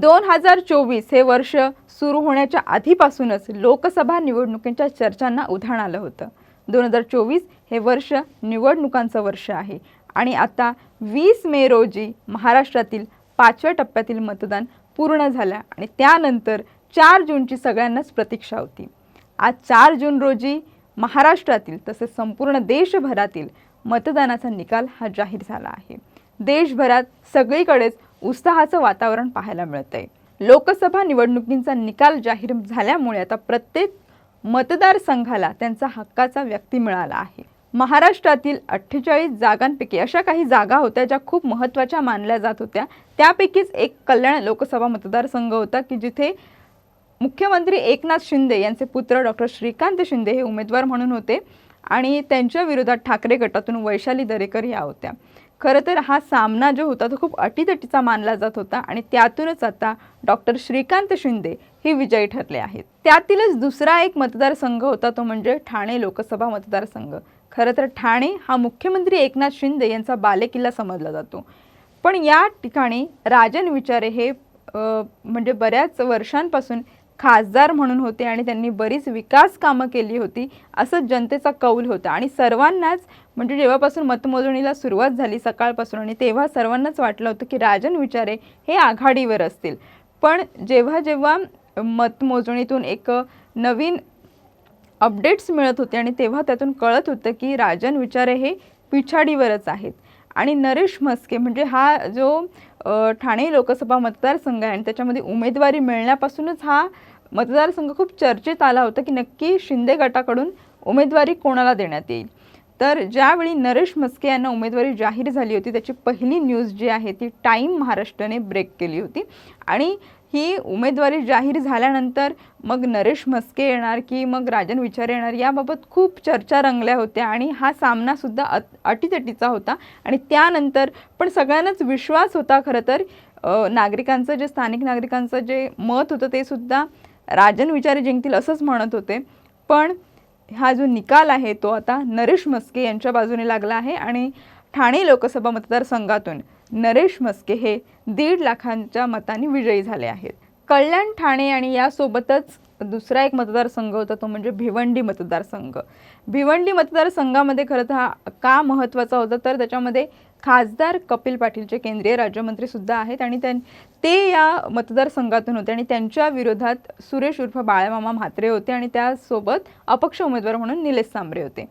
दोन हजार चोवीस हे वर्ष सुरू होण्याच्या आधीपासूनच लोकसभा निवडणुकींच्या चर्चांना उधाण आलं होतं. दोन हजार चोवीस हे वर्ष निवडणुकांचं वर्ष आहे. आणि आता वीस मे रोजी महाराष्ट्रातील पाचव्या टप्प्यातील मतदान पूर्ण झालं आणि त्यानंतर चार जूनची सगळ्यांनाच प्रतीक्षा होती. आज चार जून रोजी महाराष्ट्रातील तसेच संपूर्ण देशभरातील मतदानाचा निकाल हा जाहीर झाला आहे. देशभरात सगळीकडेच उत्साहाचं वातावरण पाहायला मिळत आहे लोकसभा निवडणुकींचा निकाल जाहीर झाल्यामुळे आता प्रत्येक मतदारसंघाला त्यांचा हक्काचा व्यक्ती मिळाला आहे. महाराष्ट्रातील अठ्ठेचाळीस जागांपैकी अशा काही जागा होत्या ज्या खूप महत्त्वाच्या मानल्या जात होत्या. त्यापैकीच एक कल्याण लोकसभा मतदारसंघ होता की जिथे मुख्यमंत्री एकनाथ शिंदे यांचे पुत्र डॉक्टर श्रीकांत शिंदे हे उमेदवार म्हणून होते आणि त्यांच्या विरोधात ठाकरे गटातून वैशाली दरेकर या होत्या. खरं तर हा सामना जो होता तो खूप अटीतटीचा मानला जात होता आणि त्यातूनच आता डॉक्टर श्रीकांत शिंदे हे विजयी ठरले आहेत. त्यातीलच दुसरा एक मतदारसंघ होता तो म्हणजे ठाणे लोकसभा मतदारसंघ. खरं तर ठाणे हा मुख्यमंत्री एकनाथ शिंदे यांचा बालेकिल्ला समजला जातो. पण या ठिकाणी राजन विचारे हे म्हणजे बऱ्याच वर्षांपासून खासदार म्हणून होते आणि त्यांनी बरीच विकास कामं केली होती असं जनतेचा कौल होता. आणि सर्वांनाच म्हणजे जेव्हापासून मतमोजणीला सुरुवात झाली सकाळपासून आणि तेव्हा सर्वांनाच वाटलं होतं की राजन विचारे हे आघाडीवर असतील. पण जेव्हा जेव्हा मतमोजणीतून एक नवीन अपडेट्स मिळत होते आणि तेव्हा त्यातून कळत होतं की राजन विचारे हे पिछाडीवरच आहेत. आणि नरेश म्हस्के म्हणजे हा जो ठाणे लोकसभा मतदारसंघ आहे आणि त्याच्यामध्ये उमेदवारी मिळण्यापासूनच हा मतदारसंघ खूप चर्चेत आला होता की नक्की शिंदे गटाकडून उमेदवारी कोणाला देण्यात येईल. तर ज्यावेळी नरेश म्हस्के यांना उमेदवारी जाहीर झाली होती त्याची पहिली न्यूज जी आहे ती टाईम महाराष्ट्राने ब्रेक केली होती. आणि ही उमेदवारी जाहीर झाल्यानंतर मग नरेश म्हस्के येणार की मग राजन विचारे येणार याबाबत खूप चर्चा रंगल्या होत्या आणि हा सामनासुद्धा अत अटीतटीचा होता. आणि त्यानंतर पण सगळ्यांनाच विश्वास होता खरं तर. नागरिकांचं जे स्थानिक नागरिकांचं जे मत होतं ते सुद्धा राजन विचारे जिंकतील असंच म्हणत होते. पण हा जो निकाल आहे तो आता नरेश म्हस्के यांच्या बाजूने लागला आहे आणि ठाणे लोकसभा मतदारसंघातून. नरेश मस्के हे दीड लाखांच्या मतांनी विजयी झाले आहेत. कल्याण ठाणे आणि यासोबतच दुसरा एक मतदारसंघ होता तो म्हणजे भिवंडी मतदारसंघ. भिवंडी मतदारसंघामध्ये खरं तर हा का महत्त्वाचा होता तर त्याच्यामध्ये खासदार कपिल पाटीलचे केंद्रीय राज्यमंत्री सुद्धा आहेत आणि त्यां ते या मतदारसंघातून होते आणि त्यांच्या विरोधात सुरेश उर्फ बाळामामा म्हात्रे होते आणि त्यासोबत अपक्ष उमेदवार म्हणून निलेश सांबरे होते.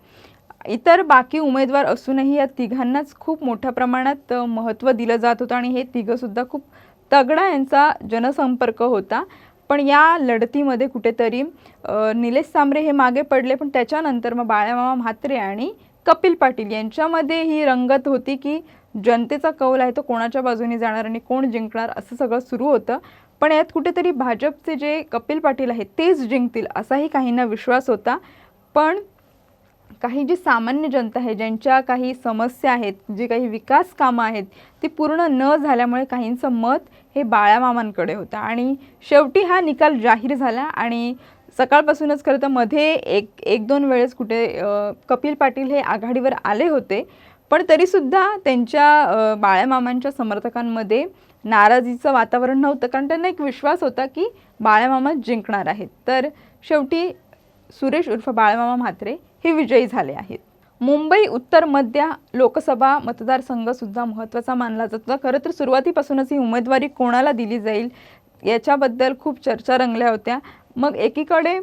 इतर बाकी उमेदवार असूनही या तिघांनाच खूप मोठ्या प्रमाणात महत्त्व दिलं जात होतं आणि हे तिघंसुद्धा खूप तगडा यांचा जनसंपर्क होता. पण या लढतीमध्ये कुठेतरी निलेश सांबरे हे मागे पडले पण त्याच्यानंतर मग बाळामामा म्हात्रे आणि कपिल पाटील यांच्यामध्ये ही रंगत होती की जनतेचा कौल आहे तो कोणाच्या बाजूने जाणार आणि कोण जिंकणार असं सगळं सुरू होतं. पण यात कुठेतरी भाजपचे जे कपिल पाटील आहेत तेच जिंकतील असाही काहींना विश्वास होता. पण काही जी सामान्य जनता आहे ज्यांच्या काही समस्या आहेत जी काही विकास कामं आहेत ती पूर्ण न झाल्यामुळे काहींचं मत हे बाळामामांकडे होतं. आणि शेवटी हा निकाल जाहीर झाला आणि सकाळपासूनच खरं तर मध्ये एक एक दोन वेळेस कुठे कपिल पाटील हे आघाडीवर आले होते. पण तरीसुद्धा त्यांच्या बाळ्यामामांच्या समर्थकांमध्ये नाराजीचं वातावरण नव्हतं. कारण त्यांना एक विश्वास होता की बाळ्यामामा जिंकणार आहेत. तर शेवटी सुरेश उर्फ बाळमामा म्हात्रे हे विजयी झाले आहेत. मुंबई उत्तर मध्य लोकसभा मतदारसंघसुद्धा महत्त्वाचा मानला जातो. खरं तर सुरुवातीपासूनच ही उमेदवारी कोणाला दिली जाईल याच्याबद्दल खूप चर्चा रंगल्या होत्या. मग एकीकडे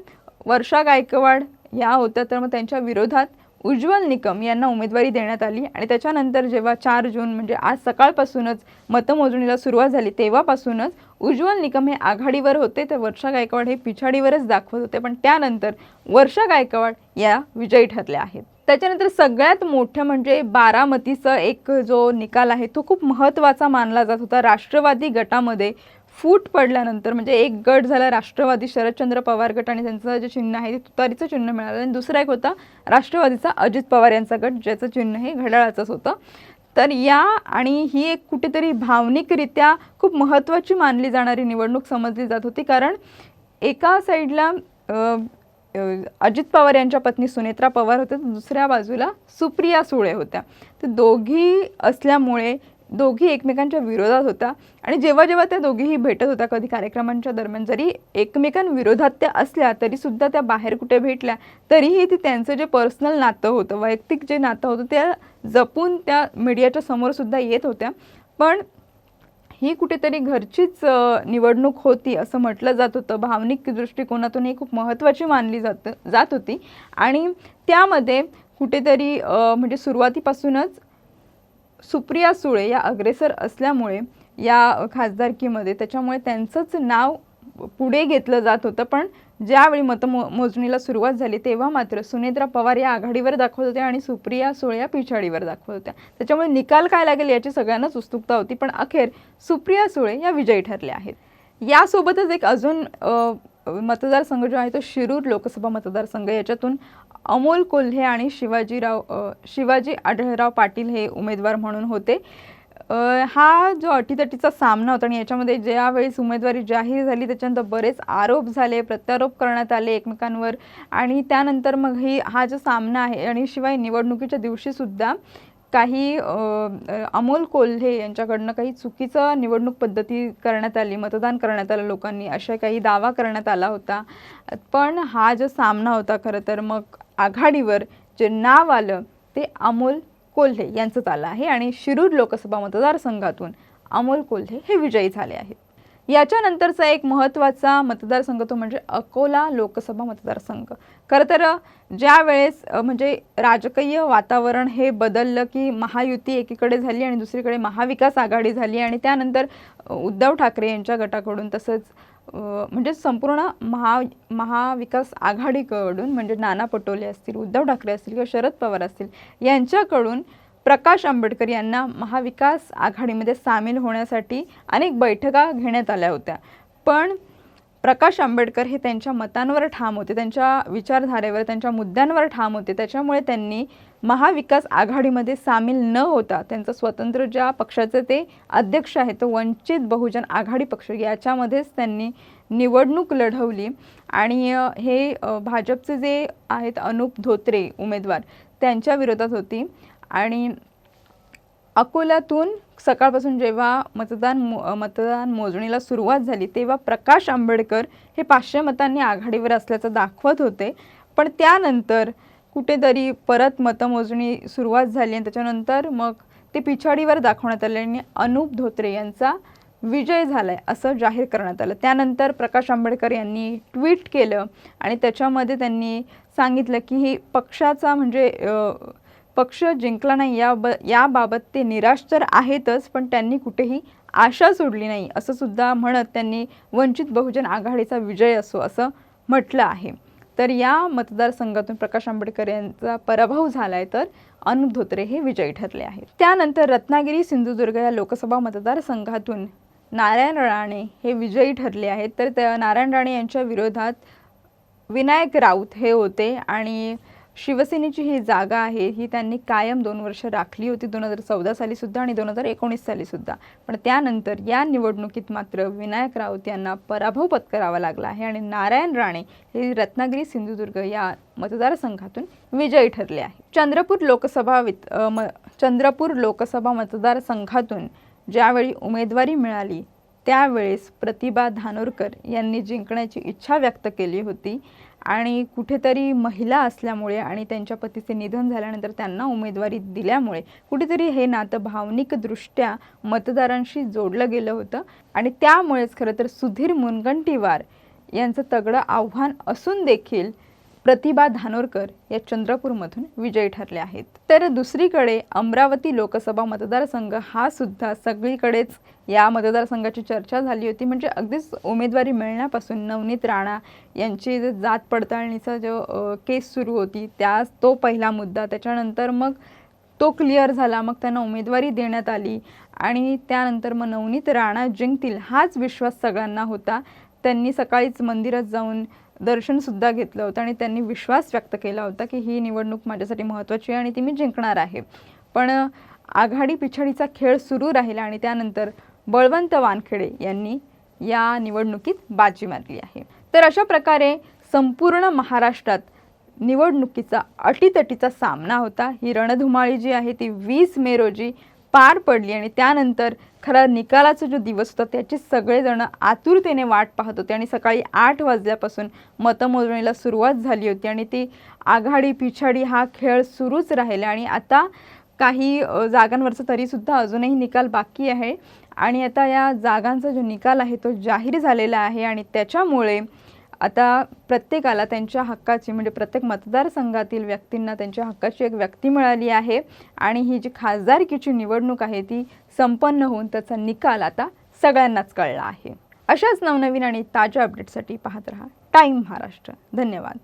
वर्षा गायकवाड या होत्या तर मग त्यांच्या विरोधात उज्ज्वल निकम यांना उमेदवारी देण्यात आली आणि त्याच्यानंतर जेव्हा चार जून म्हणजे आज सकाळपासूनच मतमोजणीला सुरुवात झाली तेव्हापासूनच उज्ज्वल निकम हे आघाडीवर होते. तर वर्षा गायकवाड हे पिछाडीवरच दाखवत होते. पण त्यानंतर वर्षा गायकवाड या विजयी ठरल्या आहेत. त्याच्यानंतर सगळ्यात मोठं म्हणजे बारामतीचा एक जो निकाल आहे तो खूप महत्त्वाचा मानला जात होता. राष्ट्रवादी गटामध्ये फूट पडल्यानंतर म्हणजे एक गट झाला राष्ट्रवादी शरदचंद्र पवार गट आणि त्यांचं जे चिन्ह आहे ते तुतारीचं चिन्ह मिळालं. आणि दुसरा एक होता राष्ट्रवादीचा अजित पवार यांचा गट ज्याचं चिन्ह हे घड्याळाचंच होतं. तर या आणि ही एक कुठेतरी भावनिकरित्या खूप महत्त्वाची मानली जाणारी निवडणूक समजली जात होती. कारण एका साईडला अजित पवार यांच्या पत्नी सुनेत्रा पवार होत्या तर दुसऱ्या बाजूला सुप्रिया सुळे होत्या. तर दोघी असल्यामुळे दोघी एकमेकांच्या विरोधात होत्या आणि जेव्हा जेव्हा त्या दोघीही भेटत होत्या कधी कार्यक्रमांच्या दरम्यान जरी एकमेकांविरोधात त्या असल्या तरीसुद्धा त्या बाहेर कुठे भेटल्या तरीही ती त्यांचं जे पर्सनल नातं होतं वैयक्तिक जे नातं होतं त्या जपून त्या मीडियाच्या समोरसुद्धा येत होत्या. पण ही कुठेतरी घरचीच निवडणूक होती असं म्हटलं जात होतं. भावनिक दृष्टिकोनातून ही खूप महत्त्वाची मानली जात जात होती. आणि त्यामध्ये कुठेतरी म्हणजे सुरुवातीपासूनच सुप्रिया सुळे या अग्रेसर असल्यामुळे या खासदारकीमध्ये त्याच्यामुळे त्यांचंच नाव पुढे घेतलं जात होतं. पण ज्यावेळी मतमो मोजणीला सुरुवात झाली तेव्हा मात्र सुनेत्रा पवार या आघाडीवर दाखवत होत्या आणि सुप्रिया सुळे या पिछाडीवर दाखवत होत्या. त्याच्यामुळे निकाल काय लागेल याची सगळ्यांनाच उत्सुकता होती पण अखेर सुप्रिया सुळे या विजयी ठरल्या आहेत. यासोबतच एक अजून मतदारसंघ जो आहे तो शिरूर लोकसभा मतदारसंघ याच्यातून अमोल कोल्हे आणि शिवाजीराव शिवाजी आढळराव पाटील हे उमेदवार म्हणून होते. हा जो अटीतटीचा सामना होता आणि याच्यामध्ये ज्यावेळेस उमेदवारी जाहीर झाली त्याच्यानंतर बरेच आरोप झाले प्रत्यारोप करण्यात आले एकमेकांवर आणि त्यानंतर मग ही हा जो सामना आहे आणि शिवाय निवडणुकीच्या दिवशीसुद्धा काही अमोल कोल्हे यांच्याकडनं काही चुकीचं निवडणूक पद्धती करण्यात आली मतदान करण्यात आलं लोकांनी अशा काही दावा करण्यात आला होता. पण हा जो सामना होता खरं तर मग आघाडीवर जे नाव आलं ते अमोल कोल्हे यांचंच आलं आहे आणि शिरूर लोकसभा मतदारसंघातून अमोल कोल्हे हे विजयी झाले आहेत. याच्यानंतरचा एक महत्त्वाचा मतदारसंघ तो म्हणजे अकोला लोकसभा मतदारसंघ. खरं तर ज्या वेळेस म्हणजे राजकीय वातावरण हे बदललं की महायुती एकीकडे झाली आणि दुसरीकडे महाविकास आघाडी झाली आणि त्यानंतर उद्धव ठाकरे यांच्या गटाकडून तसंच म्हणजे संपूर्ण महा महाविकास आघाडीकडून म्हणजे नाना पटोले असतील उद्धव ठाकरे असतील किंवा शरद पवार असतील यांच्याकडून प्रकाश आंबेडकर यांना महाविकास आघाडीमध्ये सामील होण्यासाठी अनेक बैठका घेण्यात आल्या होत्या. पण प्रकाश आंबेडकर हे त्यांच्या मतांवर ठाम होते त्यांच्या विचारधारेवर त्यांच्या मुद्द्यांवर ठाम होते. त्याच्यामुळे त्यांनी महाविकास आघाडीमध्ये सामील न होता त्यांचं स्वतंत्र ज्या पक्षाचे ते अध्यक्ष आहेत तो वंचित बहुजन आघाडी पक्ष याच्यामध्येच त्यांनी निवडणूक लढवली. आणि हे भाजपचे जे आहेत अनुप धोत्रे उमेदवार त्यांच्या विरोधात होती. आणि अकोल्यातून सकाळपासून जेव्हा मतदान मो मतदान मोजणीला सुरुवात झाली तेव्हा प्रकाश आंबेडकर हे पाचशे मतांनी आघाडीवर असल्याचं दाखवत होते. पण त्यानंतर कुठेतरी परत मतमोजणी सुरुवात झाली आणि त्याच्यानंतर मग ते पिछाडीवर दाखवण्यात आले आणि अनूप धोत्रे यांचा विजय झाला आहे असं जाहीर करण्यात आलं. त्यानंतर प्रकाश आंबेडकर यांनी ट्विट केलं आणि त्याच्यामध्ये त्यांनी सांगितलं की ही पक्षाचा म्हणजे पक्ष जिंकला नाही या ब याबाबत ते निराश तर आहेतच पण त्यांनी कुठेही आशा सोडली नाही असं सुद्धा म्हणत त्यांनी वंचित बहुजन आघाडीचा विजय असो असं म्हटलं आहे. तर या मतदारसंघातून प्रकाश आंबेडकर यांचा पराभव झाला आहे तर अनुप धोत्रे हे विजयी ठरले आहेत. त्यानंतर रत्नागिरी सिंधुदुर्ग या लोकसभा मतदारसंघातून नारायण राणे हे विजयी ठरले आहेत. तर त्या नारायण राणे यांच्या विरोधात विनायक राऊत हे होते आणि शिवसेनेची ही जागा आहे ही त्यांनी कायम दोन वर्ष राखली होती दोन हजार चौदा साली सुद्धा आणि दोन हजार एकोणीस साली सुद्धा पण त्यानंतर या निवडणुकीत मात्र विनायक राऊत यांना पराभव पत्करावा लागला आहे आणि नारायण राणे हे रत्नागिरी सिंधुदुर्ग या मतदारसंघातून विजयी ठरले आहे. चंद्रपूर लोकसभा वित म चंद्रपूर लोकसभा मतदारसंघातून ज्यावेळी उमेदवारी मिळाली त्यावेळेस प्रतिभा धानोरकर यांनी जिंकण्याची इच्छा व्यक्त केली होती. आणि कुठेतरी महिला असल्यामुळे आणि त्यांच्या पतीचे निधन झाल्यानंतर त्यांना उमेदवारी दिल्यामुळे कुठेतरी हे नातं भावनिकदृष्ट्या मतदारांशी जोडलं गेलं होतं. आणि त्यामुळेच खरं तर सुधीर मुनगंटीवार यांचं तगडं आव्हान असून देखील प्रतिभा धानोरकर या चंद्रपूरमधून विजयी ठरले आहेत. तर दुसरीकडे अमरावती लोकसभा मतदारसंघ हा सुद्धा सगळीकडेच या मतदारसंघाची चर्चा झाली होती. म्हणजे अगदीच उमेदवारी मिळण्यापासून नवनीत राणा यांची जात पडताळणीचा जो केस सुरू होती त्या तो पहिला मुद्दा. त्याच्यानंतर मग तो क्लिअर झाला. मग त्यांना उमेदवारी देण्यात आली आणि त्यानंतर मग नवनीत राणा जिंकतील हाच विश्वास सगळ्यांना होता. त्यांनी सकाळीच मंदिरात जाऊन दर्शनसुद्धा घेतलं होतं आणि त्यांनी विश्वास व्यक्त केला होता की ही निवडणूक माझ्यासाठी महत्त्वाची आहे आणि ती मी जिंकणार आहे. पण आघाडी पिछाडीचा खेळ सुरू राहिला आणि त्यानंतर बळवंत वानखेडे यांनी या निवडणुकीत बाजी मारली आहे. तर अशा प्रकारे संपूर्ण महाराष्ट्रात निवडणुकीचा अटीतटीचा सामना होता. ही रणधुमाळी जी आहे ती वीस मे रोजी पार पडली आणि त्यानंतर खरा निकालाचा जो दिवस होता त्याची सगळेजण आतुरतेने वाट पाहत होते आणि सकाळी आठ वाजल्यापासून मतमोजणीला सुरुवात झाली होती आणि ती आघाडी पिछाडी हा खेळ सुरूच राहिला आणि आता काही जागांवरचं जागांवरचा तरीसुद्धा अजूनही निकाल बाकी आहे. आणि आता या जागांचा जो निकाल आहे तो जाहीर झालेला आहे आणि त्याच्यामुळे आता प्रत्येकाला त्यांच्या हक्काची म्हणजे प्रत्येक मतदारसंघातील व्यक्तींना त्यांच्या हक्काची एक व्यक्ती मिळाली आहे आणि ही जी खासदारकीची निवडणूक आहे ती संपन्न होऊन त्याचा निकाल आता सगळ्यांनाच कळला आहे. अशाच नवनवीन आणि ताज्या अपडेटसाठी पाहत रहा. टाईम महाराष्ट्र. धन्यवाद.